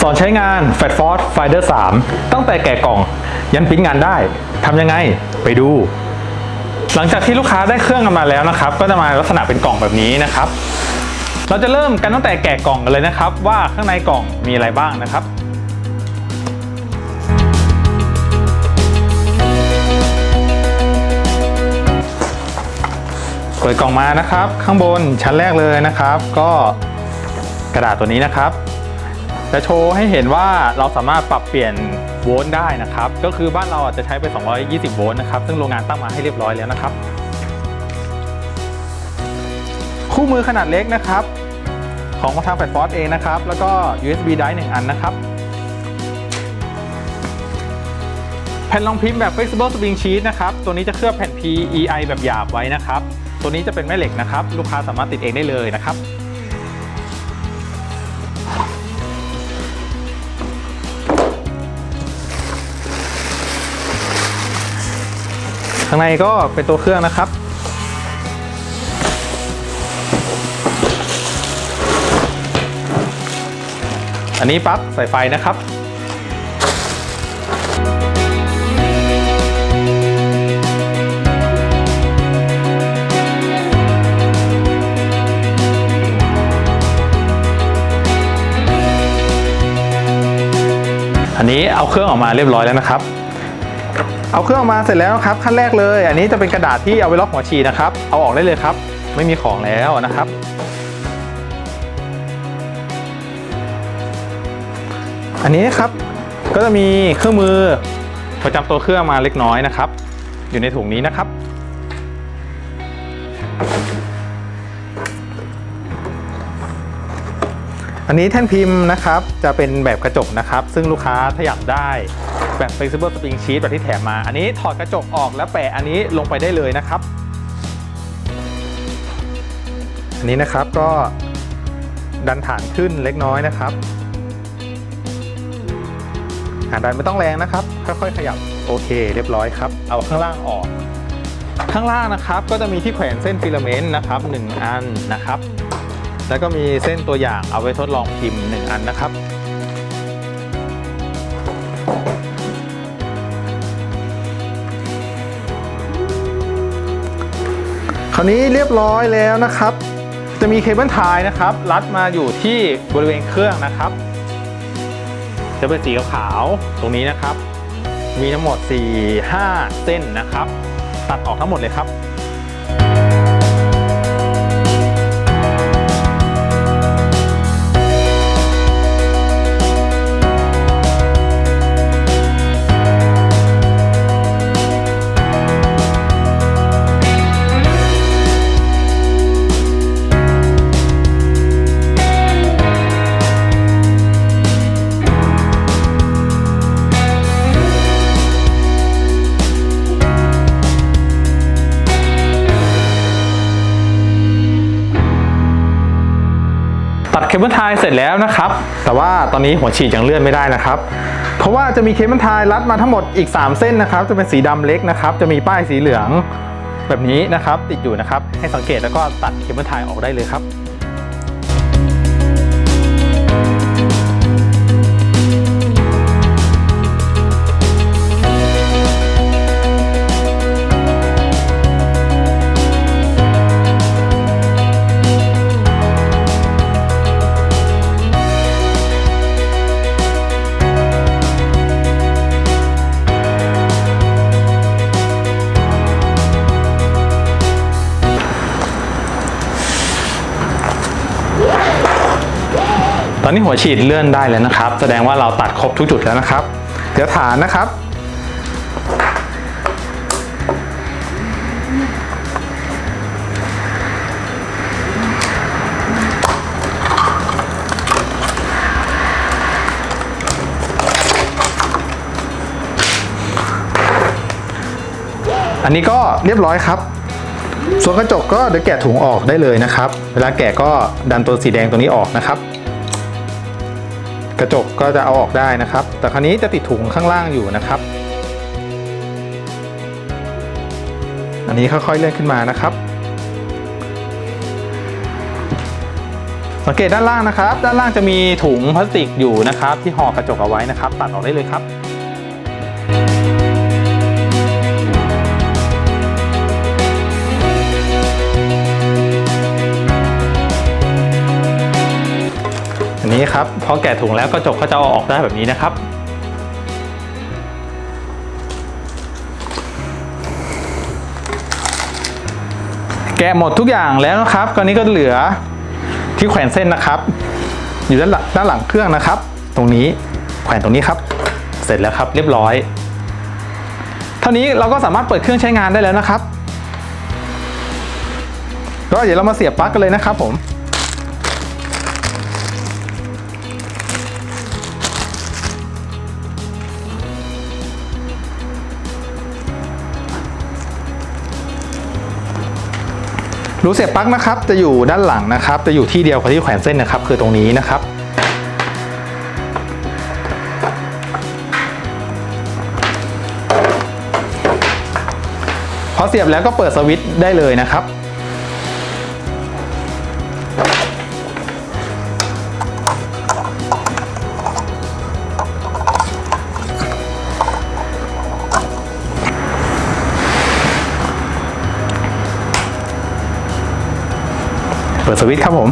สอนใช้งาน f a t f o r c e Finder 3 ตั้งแต่แกะกล่อง ยันปิ้นงานได้ทำยังไงไปดู หลังจากที่ลูกค้าได้เครื่องกันมาแล้วนะครับ ก็จะมาลักษณะเป็นกล่องแบบนี้นะครับ เราจะเริ่มกันตั้งแต่แกะกล่องกันเลยนะครับ ว่าข้างในกล่องมีอะไรบ้างนะครับเปิดกล่องมานะครับ ข้างบนชั้นแรกเลยนะครับ ก็กระดาษตัวนี้นะครับ จะโชว์ให้เห็นว่าเราสามารถปรับเปลี่ยนโวลต์ได้นะครับ ก็คือบ้านเราอาจจะใช้ไป 220 โวลต์นะครับ ซึ่งโรงงานตั้งมาให้เรียบร้อยแล้วนะครับ คู่มือขนาดเล็กนะครับ ของทางแฟลตฟอร์เองนะครับ แล้วก็ USB drive 1อันนะครับ แผ่นรองพิมพ์แบบ flexible spring sheet นะครับ ตัวนี้จะเคลือบแผ่น PEI แบบหยาบไว้นะครับ ตัวนี้จะเป็นแม่เหล็กนะครับ ลูกค้าสามารถติดเองได้เลยนะครับ ข้างในก็เป็นตัวเครื่องนะครับอันนี้ปั๊กสายไฟนะครับ อันนี้เอาเครื่องออกมาเรียบร้อยแล้วนะครับ เอาเครื่องออกมาเสร็จแล้วครับขั้นแรกเลย อันนี้จะเป็นกระดาษที่เอาไว้ล็อกหัวฉีดนะครับ เอาออกได้เลยครับ ไม่มีของแล้วนะครับ อันนี้ครับก็จะมีเครื่องมือประจำตัวเครื่องมาเล็กน้อยนะครับ อยู่ในถุงนี้นะครับ อันนี้แท่นพิมพ์นะครับ จะเป็นแบบกระจกนะครับ ซึ่งลูกค้าถ้าอยากได้ แบบ flexible spring sheet แบบที่แถมมา อันนี้ถอดกระจกออกแล้วแปะอันนี้ลงไปได้เลยนะครับ อันนี้นะครับก็ดันฐานขึ้นเล็กน้อยนะครับหาดันไม่ต้องแรงนะครับ ค่อยๆ ขยับโอเค เรียบร้อยครับ เอาข้างล่างออก ข้างล่างนะครับก็จะมีที่แขวนเส้นฟิลาเมนต์นะครับหนึ่งอันนะครับ แล้วก็มีเส้นตัวอย่างเอาไว้ทดลองพิมพ์ 1 อันนะครับ คราวนี้เรียบร้อยแล้วนะครับ จะมีเคเบิลไทยนะครับ รัดมาอยู่ที่บริเวณเครื่องนะครับ จะเป็นสีขาวตรงนี้นะครับ มีทั้งหมด 4-5 เส้นนะครับ ตัดออกทั้งหมดเลยครับ เสร็จแล้วนะครับ แต่ว่าตอนนี้หัวฉีดยังเลื่อนไม่ได้นะครับ เพราะว่าจะมีเคเบิลไทยรัดมาทั้งหมดอีก 3 เส้นนะครับ จะเป็นสีดำเล็กนะครับ จะมีป้ายสีเหลืองแบบนี้นะครับ ติดอยู่นะครับ ให้สังเกตแล้วก็ตัดเคเบิลไทยออกได้เลยครับ ตอนนี้หัวฉีดเลื่อนได้แล้วนะครับ แสดงว่าเราตัดครบทุกจุดแล้วนะครับ เดี๋ยวฐานนะครับ อันนี้ก็เรียบร้อยครับส่วนกระจกก็เดี๋ยวแกะถุงออกได้เลยนะครับ เวลาแกะก็ดันตัวสีแดงตัวนี้ออกนะครับ กระจกก็จะเอาออกได้นะครับ แต่คราวนี้จะติดถุงข้างล่างอยู่นะครับ อันนี้ค่อยๆเลื่อนขึ้นมานะครับ สังเกตด้านล่างนะครับ ด้านล่างจะมีถุงพลาสติกอยู่นะครับ ที่ห่อกระจกเอาไว้นะครับ ตัดออกได้เลยครับ นนี้ครับพอแกะถุงแล้วกระจกก็จะเอาออกได้แบบนี้นะครับ แกะหมดทุกอย่างแล้วนะครับตอนนี้ก็เหลือที่แขวนเส้นนะครับ อยู่ด้านหลังด้านหลังเครื่องนะครับ ตรงนี้แขวนตรงนี้ครับ เสร็จแล้วครับเรียบร้อย เท่านี้เราก็สามารถเปิดเครื่องใช้งานได้แล้วนะครับก็เดี๋ยวเรามาเสียบปลั๊กกันเลยนะครับผม รูเสียบปลั๊กนะครับจะอยู่ด้านหลังนะครับ จะอยู่ที่เดียวกับที่แขวนเส้นนะครับ คือตรงนี้นะครับพอเสียบแล้วก็เปิดสวิตช์ได้เลยนะครับ เปิดสวิตช์ครับผม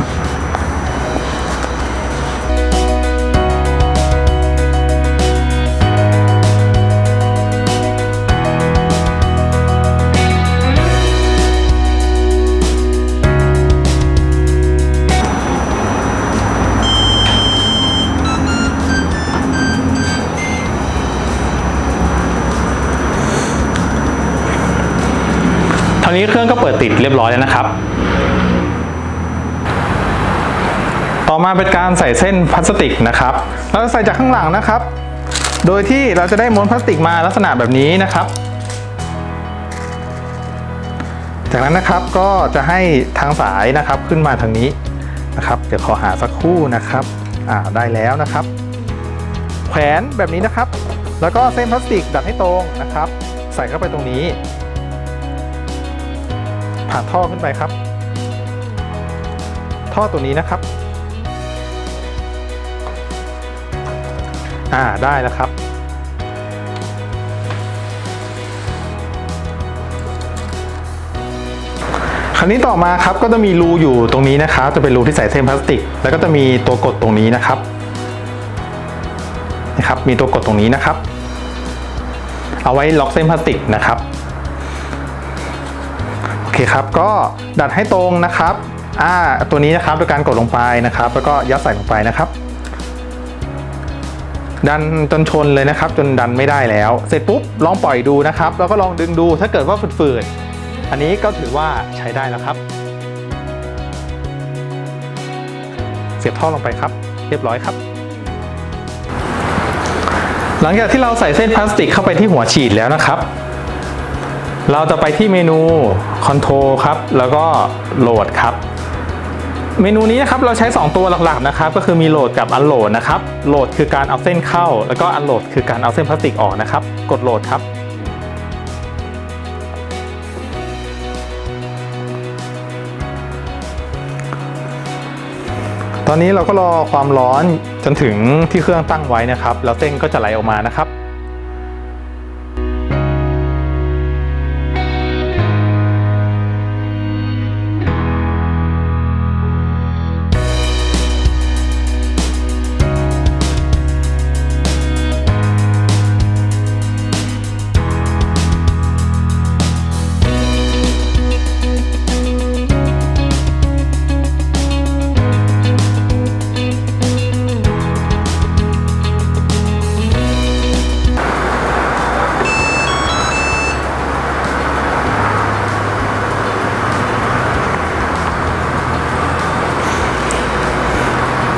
ตอนนี้เครื่องก็เปิดติดเรียบร้อยแล้วนะครับ ต่อมาเป็นการใส่เส้นพลาสติกนะครับเราจะใส่จากข้างหลังนะครับ โดยที่เราจะได้ม้วนพลาสติกมาลักษณะแบบนี้นะครับ จากนั้นนะครับก็จะให้ทางสายนะครับขึ้นมาทางนี้นะครับ เดี๋ยวขอหาสักคู่นะครับอ่าได้แล้วนะครับ แขวนแบบนี้นะครับ แล้วก็เส้นพลาสติกดัดให้ตรงนะครับ ใส่เข้าไปตรงนี้ ผ่านท่อขึ้นไปครับ ท่อตัวนี้นะครับ อ่าได้แล้วครับ คราวนี้ต่อมาครับก็จะมีรูอยู่ตรงนี้นะครับ จะเป็นรูที่ใส่เส้นพลาสติก แล้วก็จะมีตัวกดตรงนี้นะครับนะครับ มีตัวกดตรงนี้นะครับ เอาไว้ล็อกเส้นพลาสติกนะครับโอเคครับก็ดัดให้ตรงนะครับอ่าตัวนี้นะครับโดยการกดลงไปนะครับ แล้วก็ยัดใส่ลงไปนะครับ ดันจนชนเลยนะครับ จนดันไม่ได้แล้ว เสร็จปุ๊บลองปล่อยดูนะครับ แล้วก็ลองดึงดูถ้าเกิดว่าฝืดๆอันนี้ก็ถือว่าใช้ได้แล้วครับ เสียบท่อลงไปครับ เรียบร้อยครับหลังจากที่เราใส่เส้นพลาสติกเข้าไปที่หัวฉีดแล้วนะครับ เราจะไปที่เมนู Control ครับ แล้วก็โหลดครับ เมนูนี้นะครับเราใช้ 2 ตัวหลักๆนะครับก็คือมีโหลดกับอันโหลดนะครับโหลดคือการเอาเส้นเข้า แล้วก็อันโหลดคือการเอาเส้นพลาสติกออกนะครับ กดโหลดครับ ตอนนี้เราก็รอความร้อนจนถึงที่เครื่องตั้งไว้นะครับ แล้วเส้นก็จะไหลออกมานะครับ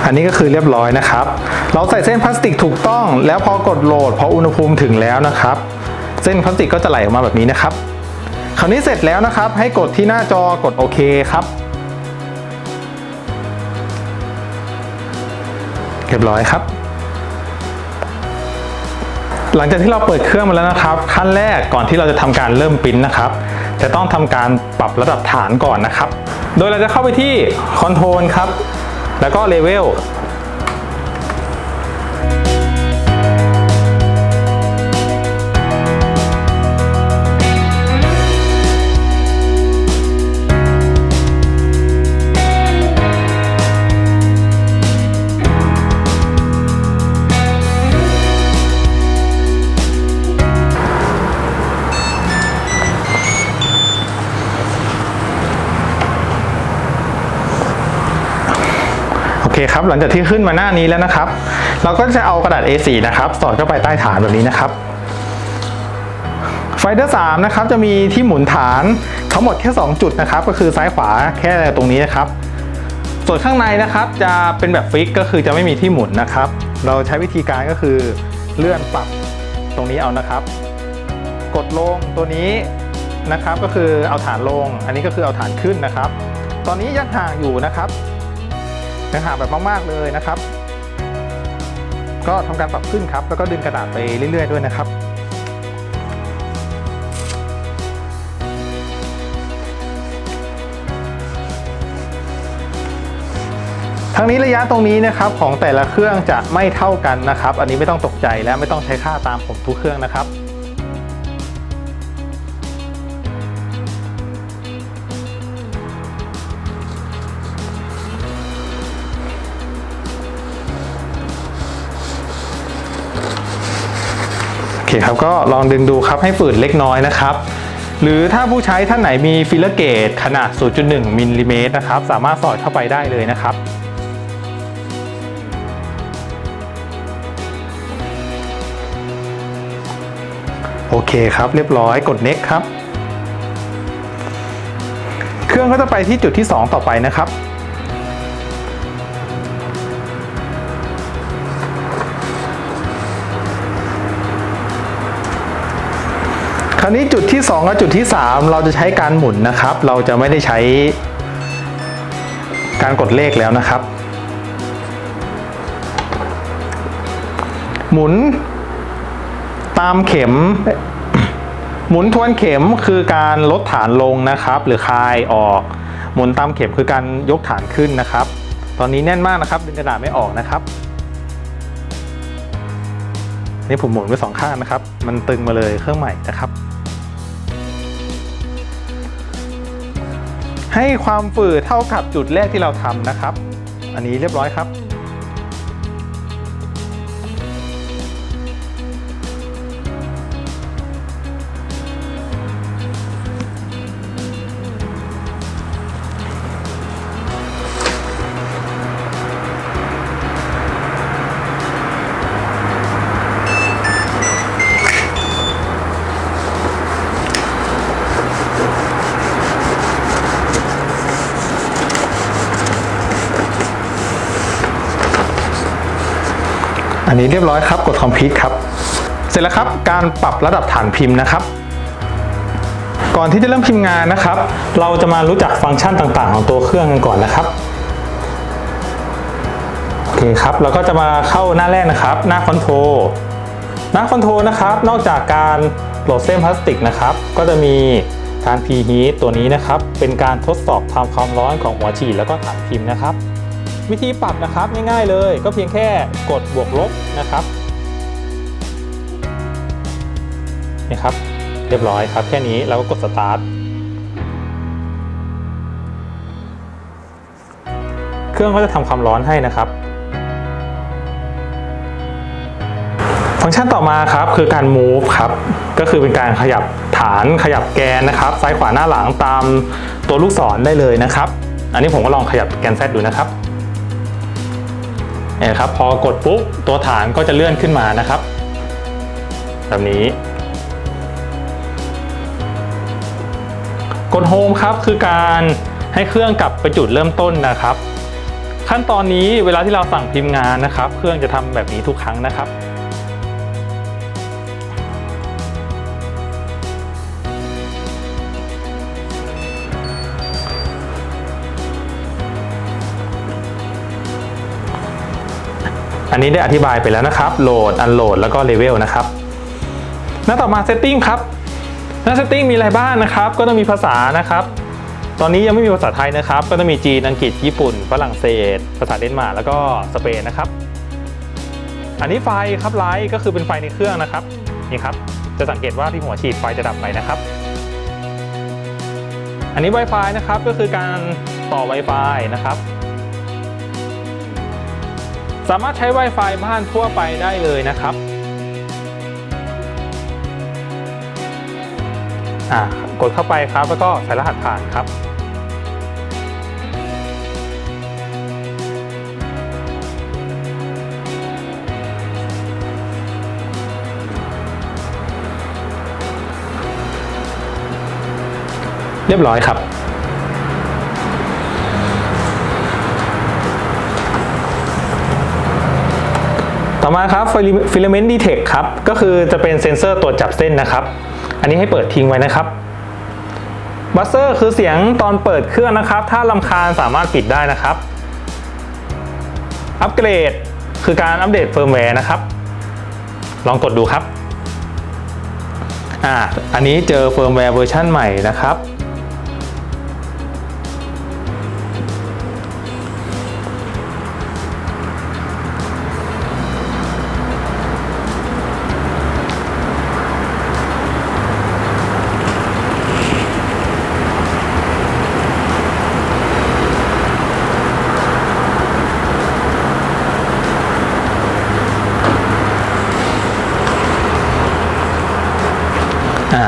อันนี้ก็คือเรียบร้อยนะครับ เราใส่เส้นพลาสติกถูกต้อง แล้วพอกดโหลดพออุณหภูมิถึงแล้วนะครับ เส้นพลาสติกก็จะไหลออกมาแบบนี้นะครับ คราวนี้เสร็จแล้วนะครับ ให้กดที่หน้าจอกดโอเคครับ เรียบร้อยครับ หลังจากที่เราเปิดเครื่องมาแล้วนะครับ ขั้นแรกก่อนที่เราจะทำการเริ่มปริ้นนะครับจะต้องทำการปรับระดับฐานก่อนนะครับ โดยเราจะเข้าไปที่คอนโทรลครับ แล้วก็เลเวล คครับ หลังจากที่ขึ้นมาหน้านี้แล้วนะครับ เราก็จะเอากระดาษ A4 นะครับ สอดเข้าไปใต้ฐานแบบนี้นะครับไฟเดอร์3นะครับจะมีที่หมุนฐานทั้งหมดแค่ 2 จุดนะครับ ก็คือซ้ายขวาแค่ตรงนี้นะครับ ส่วนข้างในนะครับจะเป็นแบบฟิกก็คือจะไม่มีที่หมุนนะครับ เราใช้วิธีการก็คือเลื่อนปรับตรงนี้เอานะครับ กดลงตัวนี้นะครับก็คือเอาฐานลง อันนี้ก็คือเอาฐานขึ้นนะครับ ตอนนี้ยังห่างอยู่นะครับ ยังห่างแบบมากๆเลยนะครับ ก็ทำการปรับขึ้นครับ แล้วก็ดึงกระดาษไปเรื่อยๆด้วยนะครับทั้งนี้ระยะตรงนี้นะครับของแต่ละเครื่องจะไม่เท่ากันนะครับ อันนี้ไม่ต้องตกใจและไม่ต้องใช้ค่าตามผมทุกเครื่องนะครับ ครับ ก็ลองดึงดูครับให้ฝืดเล็กน้อยนะครับ หรือถ้าผู้ใช้ท่านไหนมีฟิลเลอร์เกตขนาด 0.1มิลลิเมตรนะครับ สามารถสอดเข้าไปได้เลยนะครับโอเคครับเรียบร้อยกด next ครับ เครื่องก็จะไปที่จุดที่ 2 ต่อไปนะครับ ราวนี้จุดที่2กับจุดที่ 3 เราจะใช้การหมุนนะครับ เราจะไม่ได้ใช้การกดเลขแล้วนะครับ หมุนตามเข็ม หมุนทวนเข็มคือการลดฐานลงนะครับ หรือคลายออก หมุนตามเข็มคือการยกฐานขึ้นนะครับ ตอนนี้แน่นมากนะครับดึงกระดาษไม่ออกนะครับนี่ผมหมุนไปสองข้างนะครับ มันตึงมาเลยเครื่องใหม่นะครับ ให้ความฝืดเท่ากับจุดแรกที่เราทำนะครับ อันนี้เรียบร้อยครับ นนี้เรียบร้อยครับ กด complete ครับ เสร็จแล้วครับ การปรับระดับฐานพิมพ์นะครับ ก่อนที่จะเริ่มพิมพ์งานนะครับ เราจะมารู้จักฟังก์ชันต่างๆ ของตัวเครื่องกันก่อนนะครับโอเคครับเราก็จะมาเข้าหน้าแรกนะครับ หน้าคอนโทรลหน้าคอนโทรลนะครับ นอกจากการโหลดเส้นพลาสติกนะครับ ก็จะมีการ preheat ตัวนี้นะครับ เป็นการทดสอบทำความร้อนของหัวฉีดแล้วก็ฐานพิมพ์นะครับ วิธีปรับนะครับง่ายๆเลยก็เพียงแค่กดบวกลบนะครับนี่ครับ เรียบร้อยครับ แค่นี้เราก็กดสตาร์ทเครื่องก็จะทำความร้อนให้นะครับฟังก์ชันต่อมาครับคือการ move ครับก็คือเป็นการขยับฐานขยับแกนนะครับ ซ้ายขวาหน้าหลังตามตัวลูกศรได้เลยนะครับ อันนี้ผมก็ลองขยับแกน Z ดูนะครับ เนี่ยครับพอกดปุ๊บตัวฐานก็จะเลื่อนขึ้นมานะครับ แบบนี้ กดโฮมครับคือการให้เครื่องกลับไปจุดเริ่มต้นนะครับ ขั้นตอนนี้เวลาที่เราสั่งพิมพ์งานนะครับ เครื่องจะทำแบบนี้ทุกครั้งนะครับ อันนี้ได้อธิบายไปแล้วนะครับโหลดอันโหลดแล้วก็เลเวลนะครับหน้าต่อมา Setting ครับหน้า Setting มีอะไรบ้างนะครับ ก็ต้องมีภาษานะครับ ตอนนี้ยังไม่มีภาษาไทยนะครับ ก็จะมีจีนอังกฤษญี่ปุ่น ฝรั่งเศส ภาษาเดนมาร์กแล้วก็สเปนนะครับอันนี้ไฟครับไลท์ก็คือเป็นไฟในเครื่องนะครับนี่ครับจะสังเกตว่าที่หัวฉีดไฟจะดับไปนะครับ อันนี้ Wi-Fi นะครับก็คือการต่อ Wi-Fi นะครับ สามารถใช้ Wi-Fi บ้านทั่วไปได้เลยนะครับอ่ากดเข้าไปครับแล้วก็ใส่รหัสผ่านครับเรียบร้อยครับ ต่อมาครับ Filament Detect ครับ ก็คือจะเป็นเซ็นเซอร์ตรวจจับเส้นนะครับ อันนี้ให้เปิดทิ้งไว้นะครับบัสเซอร์คือเสียงตอนเปิดเครื่องนะครับ ถ้าลำคาญสามารถปิดได้นะครับ อัปเกรดคือการอัปเดตเฟิร์มแวร์นะครับ ลองกดดูครับอ่าอันนี้เจอเฟิร์มแวร์เวอร์ชันใหม่นะครับ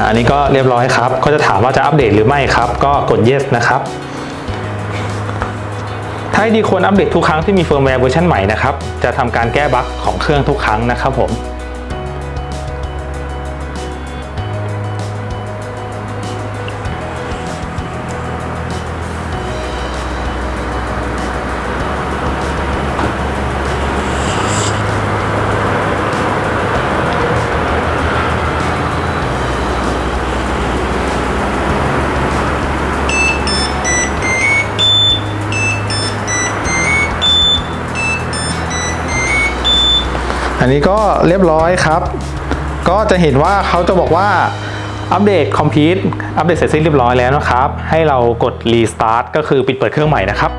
อันนี้ก็เรียบร้อยครับ ก็จะถามว่าจะอัปเดตหรือไม่ครับ ก็กด yes นะครับถ้าดีควรอัปเดตทุกครั้งที่มีเฟิร์มแวร์เวอร์ชันใหม่นะครับ จะทำการแก้บั๊กของเครื่องทุกครั้งนะครับผม อันนี้ก็เรียบร้อยครับ ก็จะเห็นว่าเขาจะบอกว่าอัปเดตคอมพิวต์อัปเดตเสร็จสิ้นเรียบร้อยแล้วนะครับ ให้เรากดรีสตาร์ทก็คือปิดเปิดเครื่องใหม่นะครับ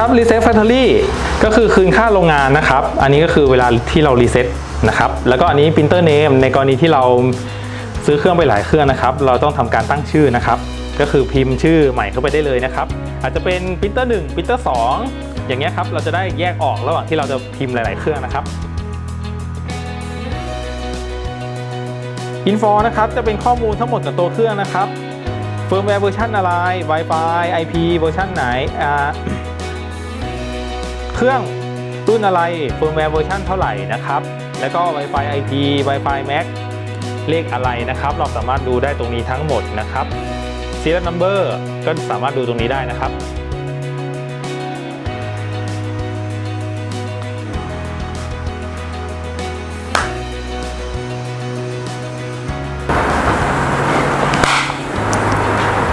ต่อมาครับ Reset Factory ก็คือคืนค่าโรงงานนะครับ อันนี้ก็คือเวลาที่เรารีเซ็ตนะครับ แล้วก็อันนี้ Printer Name ในกรณีที่เราซื้อเครื่องไปหลายเครื่องนะครับ เราต้องทำการตั้งชื่อนะครับ ก็คือพิมพ์ชื่อใหม่เข้าไปได้เลยนะครับ อาจจะเป็น Printer 1 Printer 2 อย่างเงี้ยครับ เราจะได้แยกออกระหว่างที่เราจะพิมพ์หลาย ๆ เครื่องนะครับ Info นะครับจะเป็นข้อมูลทั้งหมดกับตัวเครื่องนะครับเฟิร์มแวร์เวอร์ชันอะไร Wi-Fi IP เวอร์ชันไหนอ่า เครื่องรุ่นอะไรเฟิร์มแวร์เวอร์ชันเท่าไหร่นะครับ แล้วก็ Wi-Fi IP Wi-Fi Mac เลขอะไรนะครับ เราสามารถดูได้ตรงนี้ทั้งหมดนะครับ Serial Number ก็สามารถดูตรงนี้ได้นะครับ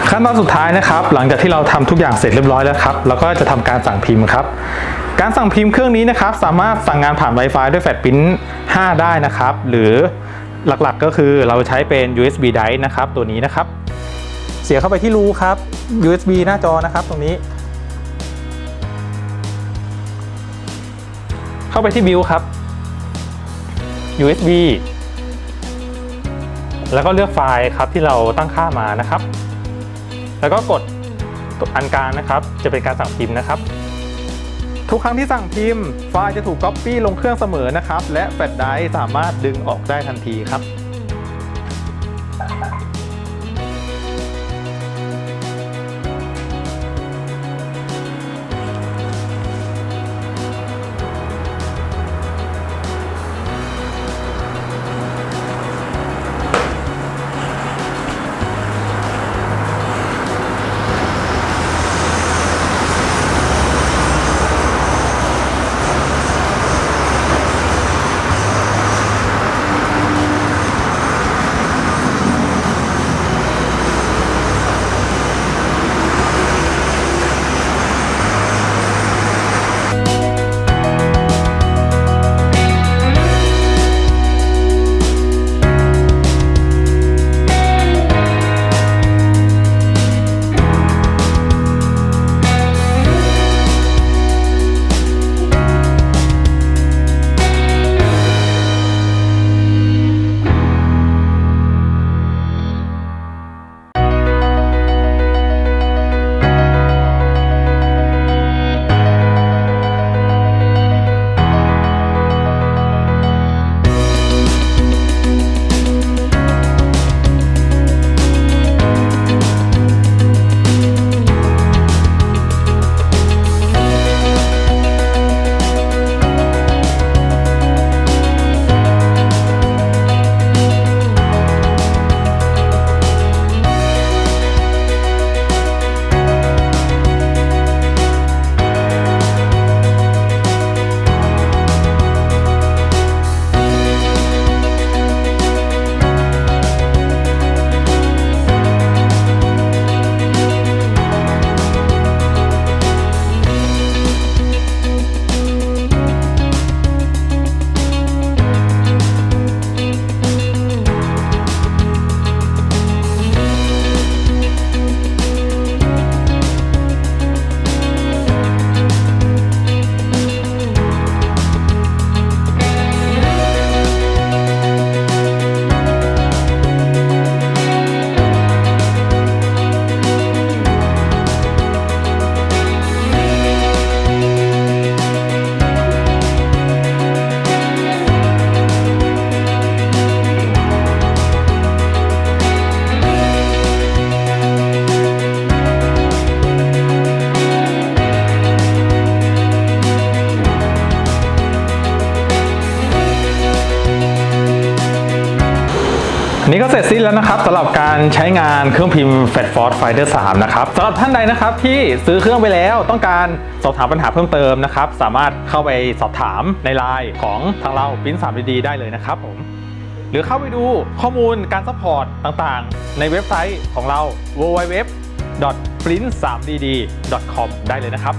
ขั้นตอนสุดท้ายนะครับ หลังจากที่เราทำทุกอย่างเสร็จเรียบร้อยแล้วครับเราก็จะทำการสั่งพิมพ์ครับ การสั่งพิมพ์เครื่องนี้นะครับสามารถสั่งงานผ่าน Wi-Fi ด้วยแฟลชพิ้น5ได้นะครับ หรือหลักๆก็คือเราใช้เป็น USB drive นะครับตัวนี้นะครับ เสียบเข้าไปที่รูครับ USB หน้าจอนะครับตรงนี้ เข้าไปที่บิวครับ USB แล้วก็เลือกไฟล์ครับที่เราตั้งค่ามานะครับ แล้วก็กดอันกลางนะครับ จะเป็นการสั่งพิมพ์นะครับ ทุกครั้งที่สั่งพิมพ์ ไฟล์จะถูกก๊อปปี้ลงเครื่องเสมอนะครับ และแฟลชไดร์สามารถดึงออกได้ทันทีครับ แล้วนะครับสำหรับการใช้งานเครื่องพิมพ์ f a t f o r d Finder 3 นะครับสำหรับท่านใดนะครับที่ซื้อเครื่องไปแล้วต้องการสอบถามปัญหาเพิ่มเติมนะครับสามารถเข้าไปสอบถามในไลน์ของทางเราปิ้น3 d ได้เลยนะครับผมหรือเข้าไปดูข้อมูลการซัพพอร์ตต่างๆ ในเว็บไซต์ของเรา www print3dd.com ได้เลยนะครับ